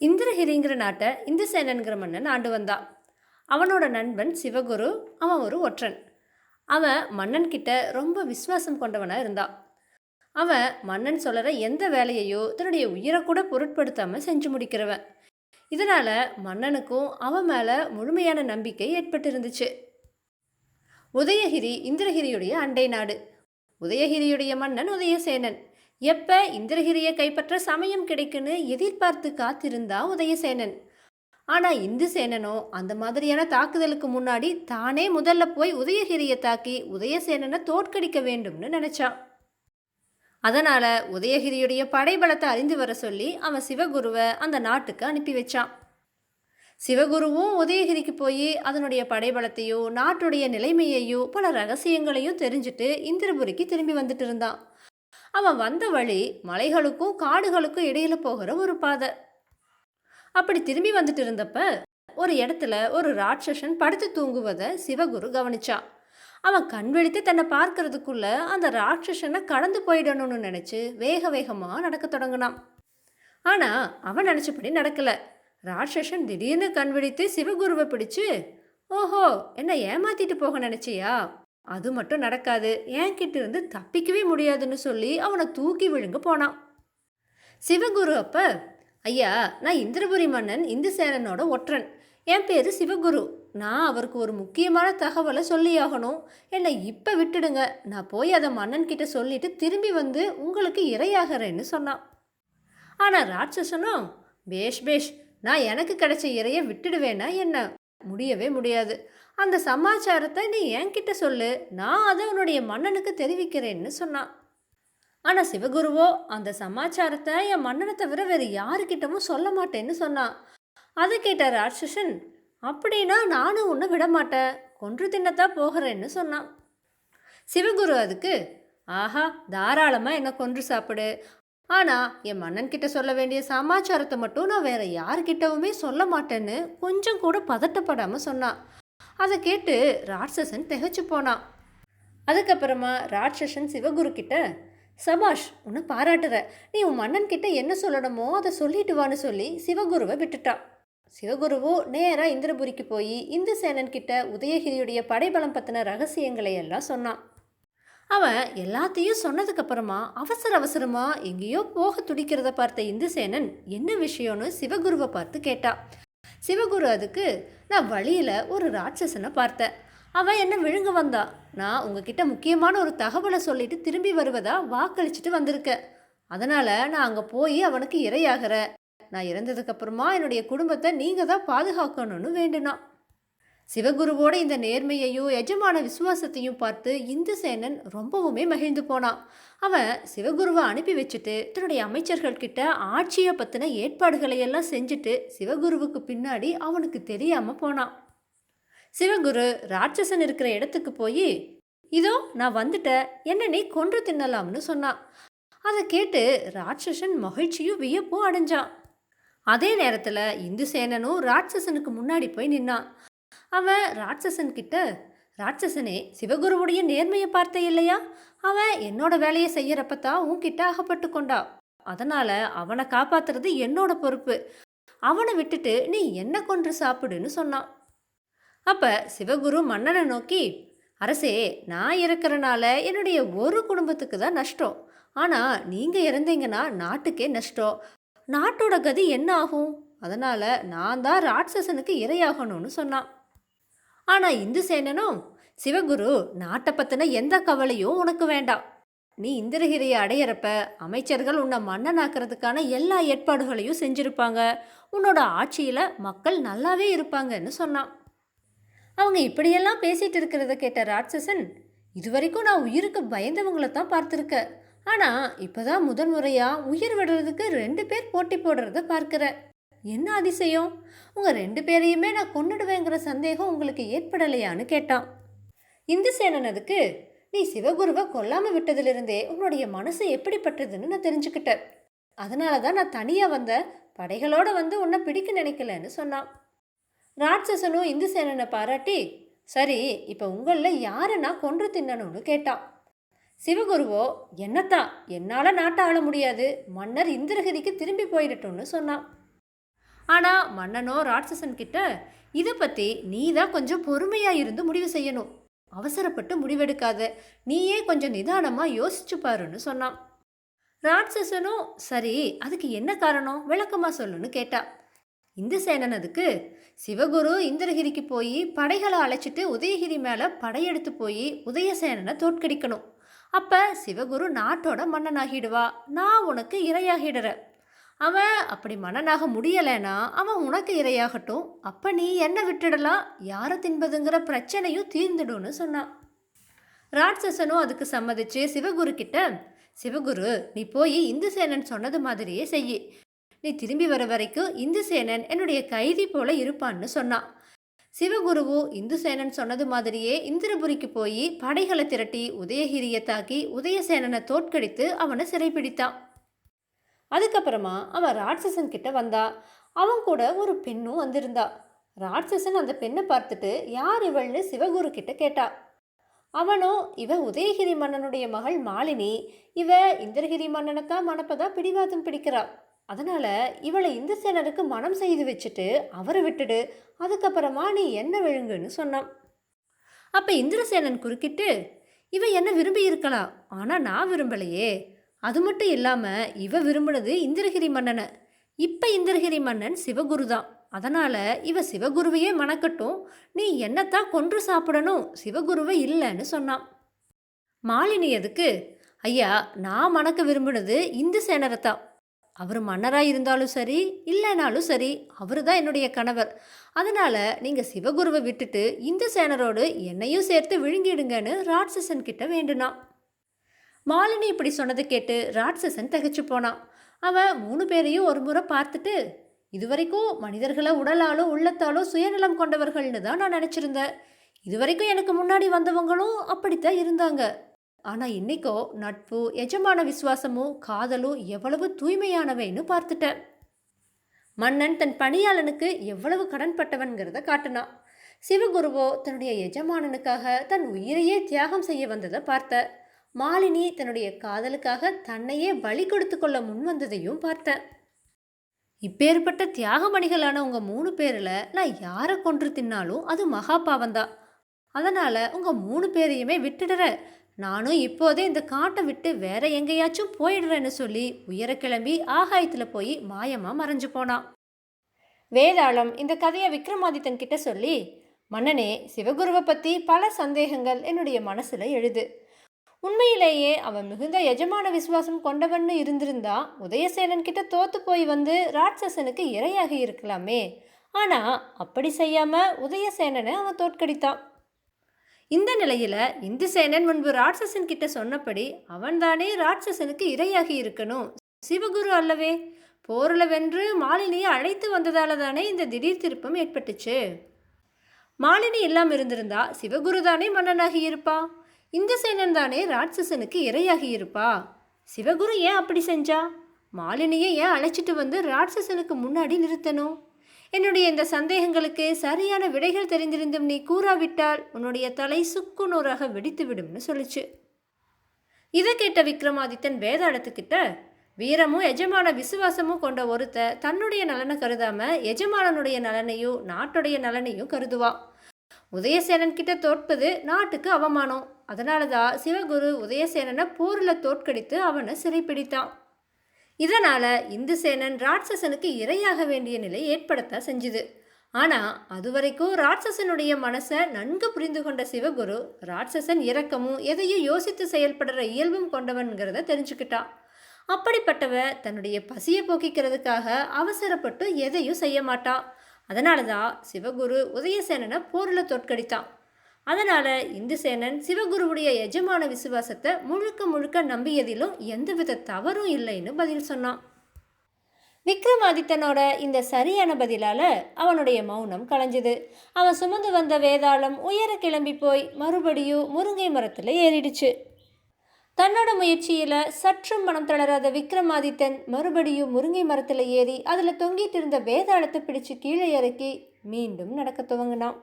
இந்திரகிரிங்கிற நாட்டை இந்துசேனன்கிற மன்னன் ஆண்டு வந்தான். அவனோட நண்பன் சிவகுரு அவன் ஒரு ஒற்றன். அவன் மன்னன் கிட்ட ரொம்ப விஸ்வாசம் கொண்டவனாக இருந்தான். அவன் மன்னன் சொல்கிற எந்த வேலையையோ தன்னுடைய உயிரை கூட பொருட்படுத்தாமல் செஞ்சு முடிக்கிறவன். இதனால் மன்னனுக்கும் அவன் மேலே முழுமையான நம்பிக்கை ஏற்பட்டிருந்துச்சு. உதயகிரி இந்திரகிரியுடைய அண்டை நாடு. உதயகிரியுடைய மன்னன் உதயசேனன். எப்ப இந்திரகிரியை கைப்பற்ற சமயம் கிடைக்குன்னு எதிர்பார்த்து காத்திருந்தா உதயசேனன். ஆனா இந்துசேனனோ அந்த மாதிரியான தாக்குதலுக்கு முன்னாடி தானே முதல்ல போய் உதயகிரியை தாக்கி உதயசேனனை தோற்கடிக்க வேண்டும்னு நினைச்சான். அதனால உதயகிரியுடைய படைபலத்தை அறிந்து வர சொல்லி அவன் சிவகுருவை அந்த நாட்டுக்கு அனுப்பி வச்சான். சிவகுருவும் உதயகிரிக்கு போய் அதனுடைய படைபலத்தையோ நாட்டுடைய நிலைமையையோ பல ரகசியங்களையும் தெரிஞ்சுட்டு இந்திரபுரிக்கு திரும்பி வந்துட்டு இருந்தான். அவன் வந்த வழி மலைகளுக்கும் காடுகளுக்கும் இடையில போகிற ஒரு பாதை. அப்படி திரும்பி வந்துட்டு இருந்தப்ப ஒரு இடத்துல ஒரு ராட்சசன் படுத்து தூங்குவதை சிவகுரு கவனிச்சான். அவன் கண் விழித்து தன்னை பார்க்கறதுக்குள்ள அந்த ராட்சசனை கடந்து போயிடணும்னு நினைச்சு வேக வேகமாக நடக்க தொடங்கினான். ஆனால் அவன் நினச்சபடி நடக்கல. ராட்சசன் திடீர்னு கண் விழித்து சிவகுருவை பிடிச்சு ஓஹோ என்ன ஏமாத்திட்டு போக நினச்சியா? அது மட்டும் நடக்காது. என்கிட்ட இருந்து தப்பிக்கவே முடியாதுன்னு சொல்லி அவனை தூக்கி விழுங்க போனான். சிவகுரு அப்ப ஐயா நான் இந்திரபுரி மன்னன் இந்து சேனனோட ஒற்றன். என் பேரு சிவகுரு. நான் அவருக்கு ஒரு முக்கியமான தகவலை சொல்லியாகணும். என்னை இப்போ விட்டுடுங்க. நான் போய் அதை மன்னன் கிட்ட சொல்லிட்டு திரும்பி வந்து உங்களுக்கு இரையாகிறேன்னு சொன்னான். ஆனால் ராட்சசனும் பேஷ் பேஷ் நான் எனக்கு கிடைச்ச இறைய விட்டுடுவேனா என்ன? முடியவே முடியாது. அந்த சமாச்சாரத்தை நீ என்கிட்ட சொல்லு. நான் அதை உன்னுடைய மன்னனுக்கு தெரிவிக்கிறேன்னு சொன்னான். ஆனால் சிவகுருவோ அந்த சமாச்சாரத்தை என் மன்னனை தவிர வேறு யாருக்கிட்டமும் சொல்ல மாட்டேன்னு சொன்னான். அதை கேட்ட ராட்சசன் அப்படின்னா நானும் உன்னை விட மாட்டேன். கொன்று தின்னத்தான் போகிறேன்னு சொன்னான். சிவகுரு அதுக்கு ஆஹா தாராளமாக என்னை கொன்று சாப்பிடு. ஆனால் என் மன்னன் கிட்ட சொல்ல வேண்டிய சமாச்சாரத்தை மட்டும் நான் வேற யார்கிட்டவுமே சொல்ல மாட்டேன்னு கொஞ்சம் கூட பதட்டப்படாமல் சொன்னான். அதை கேட்டு ராட்சசன் திகச்சு போனான். அதுக்கப்புறமா ராட்சசன் சிவகுரு கிட்ட சபாஷ் உன்னை பாராட்டுற நீ உன் மன்னன் கிட்ட என்ன சொல்லணுமோ அதை சொல்லிட்டு வான்னு சொல்லி சிவகுருவை விட்டுட்டான். சிவகுருவோ நேராக இந்திரபுரிக்கு போய் இந்து சேனன் கிட்ட உதயகிரியுடைய படைபலம் பற்றின ரகசியங்களை எல்லாம் சொன்னான். அவன் எல்லாத்தையும் சொன்னதுக்கப்புறமா அவசர அவசரமாக எங்கேயோ போக துடிக்கிறத பார்த்த இந்துசேனன் என்ன விஷயம்னு சிவகுருவை பார்த்து கேட்டா. சிவகுரு அதுக்கு நான் வழியில் ஒரு ராட்சசனை பார்த்தேன். அவன் என்ன விழுங்க வந்தா? நான் உங்ககிட்ட முக்கியமான ஒரு தகவலை சொல்லிட்டு திரும்பி வருவதா வாக்களிச்சுட்டு வந்திருக்கேன். அதனால் நான் அங்கே போய் அவனுக்கு இரையாகிறேன். நான் இறந்ததுக்கப்புறமா என்னுடைய குடும்பத்தை நீங்கள் தான் பாதுகாக்கணும்னு வேண்டுனான். சிவகுருவோட இந்த நேர்மையையும் எஜமான விசுவாசத்தையும் பார்த்து இந்துசேனன் ரொம்பவுமே மகிழ்ந்து போனான். அவன் சிவகுருவை அனுப்பி வச்சுட்டு தன்னுடைய அமைச்சர்கள் கிட்ட ஆட்சியை பற்றின ஏற்பாடுகளை எல்லாம் செஞ்சுட்டு சிவகுருவுக்கு பின்னாடி அவனுக்கு தெரியாமல் போனான். சிவகுரு ராட்சசன் இருக்கிற இடத்துக்கு போய் இதோ நான் வந்துட்டேன் என்ன நீ கொன்று தின்னலாம்னு சொன்னான். அதை கேட்டு ராட்சசன் மகிழ்ச்சியும் வியப்பும் அடைஞ்சான். அதே நேரத்தில் இந்துசேனனும் ராட்சசனுக்கு முன்னாடி போய் நின்னான். அவன் ராட்சசன் கிட்ட ராட்சசனே சிவகுருவுடைய நேர்மையை பார்த்த இல்லையா? அவன் என்னோட வேலையை செய்யறப்ப தான் உன்கிட்ட அகப்பட்டு கொண்டா. அதனால அவனை காப்பாத்துறது என்னோட பொறுப்பு. அவனை விட்டுட்டு நீ என்ன கொன்று சாப்பிடுன்னு சொன்னான் அப்ப சிவகுரு மன்னனை நோக்கி அரசே நான் இருக்கிறனால என்னுடைய ஒரு குடும்பத்துக்கு தான் நஷ்டம். ஆனா நீங்க இறந்தீங்கன்னா நாட்டுக்கே நஷ்டம். நாட்டோட கதி என்ன ஆகும்? அதனால நான் தான் ராட்சசனுக்கு இரையாகணும்னு சொன்னான். ஆனால் இந்து சேனனும் சிவகுரு நாட்டை பற்றின எந்த கவலையும் உனக்கு வேண்டாம். நீ இந்திரகிரியை அடையிறப்ப அமைச்சர்கள் உன்னை மன்னனாக்குறதுக்கான எல்லா ஏற்பாடுகளையும் செஞ்சுருப்பாங்க. உன்னோட ஆட்சியில் மக்கள் நல்லாவே இருப்பாங்கன்னு சொன்னான். அவங்க இப்படியெல்லாம் பேசிகிட்டு இருக்கிறத கேட்ட ராட்சசன் இதுவரைக்கும் நான் உயிருக்கு பயந்தவங்கள தான் பார்த்துருக்க. இப்போ தான் முதன் முறையாக உயிர் விடுறதுக்கு ரெண்டு பேர் போட்டி போடுறத பார்க்குற. என்ன அதிசயம்? உங்கள் ரெண்டு பேரையுமே நான் கொண்டுடுவேங்கிற சந்தேகம் உங்களுக்கு ஏற்படலையான்னு கேட்டான். இந்துசேனன் அதுக்கு நீ சிவகுருவை கொல்லாமல் விட்டதிலிருந்தே உன்னுடைய மனசு எப்படிப்பட்டதுன்னு நான் தெரிஞ்சுக்கிட்டேன். அதனால தான் நான் தனியாக வந்த படைகளோட வந்து உன்னை பிடிக்க நினைக்கலன்னு சொன்னான். ராட்சசனும் இந்துசேனனை பாராட்டி சரி இப்போ உங்களில் யாரை நான் கொன்று தின்னணும்னு கேட்டான். சிவகுருவோ என்னத்தான் என்னால் நாட்டை ஆள முடியாது. மன்னர் இந்திரகிரிக்கு திரும்பி போயிடட்டும்னு சொன்னான். ஆனால் மன்னனோ ராட்சசன் கிட்ட இதை பற்றி நீ தான் கொஞ்சம் பொறுமையாக இருந்து முடிவு செய்யணும். அவசரப்பட்டு முடிவெடுக்காத. நீயே கொஞ்சம் நிதானமாக யோசிச்சு பாருன்னு சொன்னான். ராட்சசனும் சரி அதுக்கு என்ன காரணம்? விளக்கமாக சொல்லுன்னு கேட்டா. இந்துசேனன் அதுக்கு சிவகுரு இந்திரகிரிக்கு போய் படைகளை அழைச்சிட்டு உதயகிரி மேலே படையெடுத்து போய் உதயசேனனை தோற்கடிக்கணும். அப்போ சிவகுரு நாட்டோட மன்னனாகிடுவா. நான் உனக்கு இரையாகிடுற அவன் அப்படி மன்னனாக முடியலைன்னா அவன் உனக்கு இரையாகட்டும். அப்போ நீ என்ன விட்டுடலாம்? யாரை தின்பதுங்கிற பிரச்சனையும் தீர்ந்துடும்னு சொன்னான். ராட்சசனும் அதுக்கு சம்மதிச்சு சிவகுரு கிட்ட சிவகுரு நீ போய் இந்துசேனன் சொன்னது மாதிரியே செய் நீ திரும்பி வர வரைக்கும் இந்துசேனன் என்னுடைய கைதி போல இருப்பான்னு சொன்னான். சிவகுருவும் இந்துசேனன் சொன்னது மாதிரியே இந்திரபுரிக்கு போய் படைகளை திரட்டி உதயகிரியை தாக்கி உதயசேனனை தோற்கடித்து அவனை சிறைப்பிடித்தான். அதுக்கப்புறமா அவன் ராட்சசன் கிட்ட வந்தா. அவன் கூட ஒரு பெண்ணும் வந்திருந்தா. ராட்சசன் அந்த பெண்ணை பார்த்துட்டு யார் இவள்னு சிவகுரு கிட்ட கேட்டா. அவனோ இவ உதயகிரி மன்னனுடைய மகள் மாலினி. இவ இந்திரகிரி மன்னனைத்தான் மணப்பதா பிடிவாதம் பிடிக்கிறா. அதனால இவளை இந்துசேனருக்கு மனம் செய்து வச்சுட்டு அவரை விட்டுடு. அதுக்கப்புறமா நீ என்ன விழுங்குன்னு சொன்னான். அப்ப இந்திரசேனன் குறுக்கிட்டு இவ என்ன விரும்பி இருக்கலாம். ஆனா நான் விரும்பலையே. அது மட்டும் இல்லாமல் இவ விரும்பினது இந்திரகிரி மன்னனை. இப்போ இந்திரகிரி மன்னன் சிவகுரு தான். அதனால் இவ சிவகுருவையே மணக்கட்டும். நீ என்னத்தான் கொன்று சாப்பிடணும்? சிவகுருவை இல்லைன்னு சொன்னான். மாலினி எதுக்கு? ஐயா நான் மணக்க விரும்பினது இந்து சேனரை தான். அவர் மன்னராக இருந்தாலும் சரி இல்லைனாலும் சரி அவர் தான் என்னுடைய கணவர். அதனால் நீங்கள் சிவகுருவை விட்டுட்டு இந்து சேனரோடு என்னையும் சேர்த்து விழுங்கிடுங்கன்னு ராட்சசன் கிட்ட வேண்டுனான். மாலினி இப்படி சொன்னதை கேட்டு ராட்சசன் திகைச்சு போனான் அவன் மூணு பேரையும் ஒரு முறை பார்த்துட்டு இதுவரைக்கும் மனிதர்களை உடலாலோ உள்ளத்தாலோ சுயநலம் கொண்டவர்கள்னு தான் நான் நினச்சிருந்தேன். இதுவரைக்கும் எனக்கு முன்னாடி வந்தவங்களும் அப்படித்தான் இருந்தாங்க. ஆனால் இன்னைக்கோ நட்பு எஜமான விசுவாசமும் காதலும் எவ்வளவு தூய்மையானவைன்னு பார்த்துட்டேன். மன்னன் தன் பணியாளனுக்கு எவ்வளவு கடன்பட்டவன்கிறத காட்டினான் சிவகுருவோ தன்னுடைய எஜமானனுக்காக தன் உயிரையே தியாகம் செய்ய வந்ததை பார்த்த. மாலினி தன்னுடைய காதலுக்காக தன்னையே வழி கொடுத்து கொள்ள முன் வந்ததையும் பார்த்தேன். இப்பேற்பட்ட தியாகமணிகளான உங்கள் மூணு பேரில் நான் யாரை கொன்று தின்னாலும் அது மகா பாவம்தான் அதனால் உங்கள் மூணு பேரையுமே விட்டுடுற. நானும் இப்போதே இந்த காட்டை விட்டு வேற எங்கேயாச்சும் போயிடுறேன்னு சொல்லி உயர கிளம்பி ஆகாயத்தில் போய் மாயமா மறைஞ்சு போனான். வேதாளம் இந்த கதையை விக்ரமாதித்தன் கிட்ட சொல்லி மன்னனே சிவகுருவை பற்றி பல சந்தேகங்கள் என்னுடைய மனசில் எழுது. உண்மையிலேயே அவன் மிகுந்த எஜமான விசுவாசம் கொண்டவன்னு இருந்திருந்தா உதயசேனன் கிட்ட தோத்து போய் வந்து ராட்சசனுக்கு இரையாகி இருக்கலாமே. ஆனா அப்படி செய்யாம உதயசேனனை அவன் தோற்கடித்தான். இந்த நிலையில இந்துசேனன் முன்பு ராட்சசன் கிட்ட சொன்னபடி அவன்தானே ராட்சசனுக்கு இரையாகி இருக்கணும். சிவகுரு அல்லவே போரில் வென்று மாலினியை அழைத்து வந்ததால தானே இந்த திடீர் திருப்பம் ஏற்பட்டுச்சு. மாலினி இல்லாமல் இருந்திருந்தா சிவகுரு தானே மன்னனாகி இருப்பான் இந்த சேனன் தானே ராட்சசனுக்கு இரையாகி இருப்பா. சிவகுரு ஏன் அப்படி செஞ்சா? மாலினியை ஏன் அழைச்சிட்டு வந்து ராட்சசனுக்கு முன்னாடி நிறுத்தணும்? என்னுடைய இந்த சந்தேகங்களுக்கு சரியான விடைகள் தெரிந்திருந்தும் நீ கூறாவிட்டால் உன்னுடைய தலை சுக்குநூறாக வெடித்து விடும்னு சொல்லுச்சு. இதை கேட்ட விக்ரமாதித்தன் வேதாளத்துக்கிட்ட வீரமும் எஜமான விசுவாசமும் கொண்ட ஒருத்த தன்னுடைய நலனை கருதாம எஜமானனுடைய நலனையும் நாட்டுடைய நலனையும் கருதுவா. உதயசேனன் கிட்ட தோற்பது நாட்டுக்கு அவமானம். அதனால தான் சிவகுரு உதயசேனனை போரில் தோற்கடித்து அவனை சிறைப்பிடித்தான். இதனால் இந்துசேனன் ராட்சசனுக்கு இரையாக வேண்டிய நிலை ஏற்படத்தான் செஞ்சுது. ஆனால் அதுவரைக்கும் ராட்சசனுடைய மனசை நன்கு புரிந்து கொண்ட சிவகுரு ராட்சசன் இரக்கமும் எதையும் யோசித்து செயல்படுற இயல்பும் கொண்டவன்கிறத தெரிஞ்சுக்கிட்டான் அப்படிப்பட்டவ தன்னுடைய பசியை போக்கிக்கிறதுக்காக அவசரப்பட்டு எதையும் செய்ய மாட்டான் அதனால தான் சிவகுரு உதயசேனனை போரில் தோற்கடித்தான். அதனால் இந்துசேனன் சிவகுருவுடைய எஜமான விசுவாசத்தை முழுக்க முழுக்க நம்பியதிலும் எந்தவித தவறும் இல்லைன்னு பதில் சொன்னான். விக்ரமாதித்தனோட இந்த சரியான பதிலால் அவனுடைய மௌனம் கலைஞ்சது. அவன் சுமந்து வந்த வேதாளம் உயர கிளம்பி போய் மறுபடியும் முருங்கை மரத்தில் ஏறிடுச்சு. தன்னோட முயற்சியில் சற்றும் மனம் தளராத விக்ரமாதித்தன் மறுபடியும் முருங்கை மரத்தில் ஏறி அதில் தொங்கிட்டு இருந்த வேதாளத்தை பிடிச்சு கீழே இறக்கி மீண்டும் நடக்க துவங்கினான்.